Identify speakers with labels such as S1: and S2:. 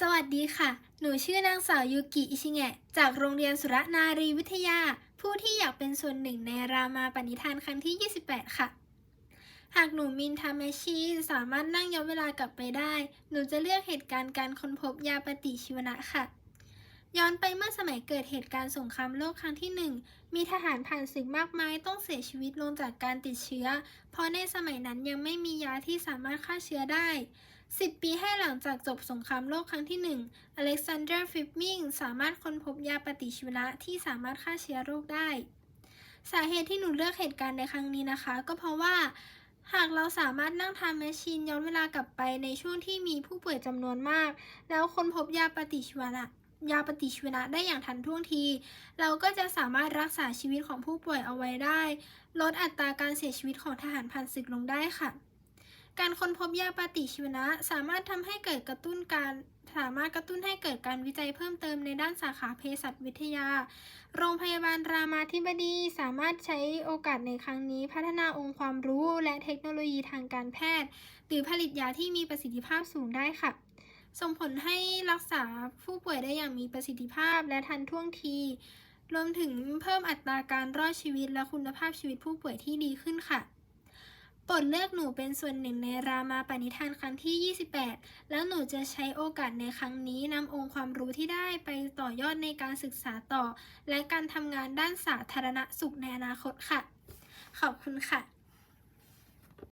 S1: สวัสดีค่ะ หนูชื่อนางสาวยูกิอิชิเงะ จากโรงเรียนสุรนารีวิทยา ผู้ที่อยากเป็นส่วนหนึ่งในรามาปณิธานครั้งที่ 28 ค่ะ หากหนูมินทาเมชิสามารถนั่งย้อนเวลากลับไปได้ หนูจะเลือกเหตุการณ์การค้นพบยาปฏิชีวนะค่ะ ย้อนไปเมื่อสมัยเกิดเหตุการณ์สงครามโลกครั้งที่หนึ่งมีทหารผ่านศึกมากมายต้องเสียชีวิตลงจากการติดเชื้อ เพราะในสมัยนั้นยังไม่มียาที่สามารถฆ่าเชื้อได้ 10 ปีให้หลังจากจบสงครามโลกครั้งที่ 1 อเล็กซานเดอร์ฟิปมิงสามารถค้นพบยาปฏิชีวนะที่สามารถฆ่าเชื้อโรคได้ สาเหตุที่หนูเลือกเหตุการณ์ในครั้งนี้นะคะ ก็เพราะว่าหากเราสามารถนั่งทำแมชชีนย้อนเวลากลับไปในช่วงที่มีผู้ป่วยจำนวนมาก แล้วค้นพบยาปฏิชีวนะ ยาปฏิชีวนะได้อย่างทันท่วงที เราก็จะสามารถรักษาชีวิตของผู้ป่วยเอาไว้ได้ ลดอัตราการเสียชีวิตของทหารผ่านศึกลงได้ค่ะ การค้นพบยาปฏิชีวนะสามารถทำให้เกิดกระตุ้นการสามารถกระตุ้นให้เกิดการวิจัยเพิ่มเติมในด้านสาขาเภสัชวิทยา โรงพยาบาลรามาธิบดีสามารถใช้โอกาสในครั้งนี้ พัฒนาองค์ความรู้และเทคโนโลยีทางการแพทย์ หรือผลิตยาที่มีประสิทธิภาพสูงได้ค่ะ ส่งผลให้รักษาผู้ป่วยได้อย่างมีประสิทธิภาพและทันท่วงที รวมถึงเพิ่มอัตราการรอดชีวิตและคุณภาพชีวิตผู้ป่วยที่ดีขึ้นค่ะโปรดเลือกหนูเป็นส่วนหนึ่งในรามาปณิธานครั้งที่ 28 แล้วหนูจะใช้โอกาสในครั้งนี้นำองค์ความรู้ที่ได้ไปต่อยอดในการศึกษาต่อ และการทำงานด้านสาธารณสุขในอนาคตค่ะ ขอบคุณค่ะ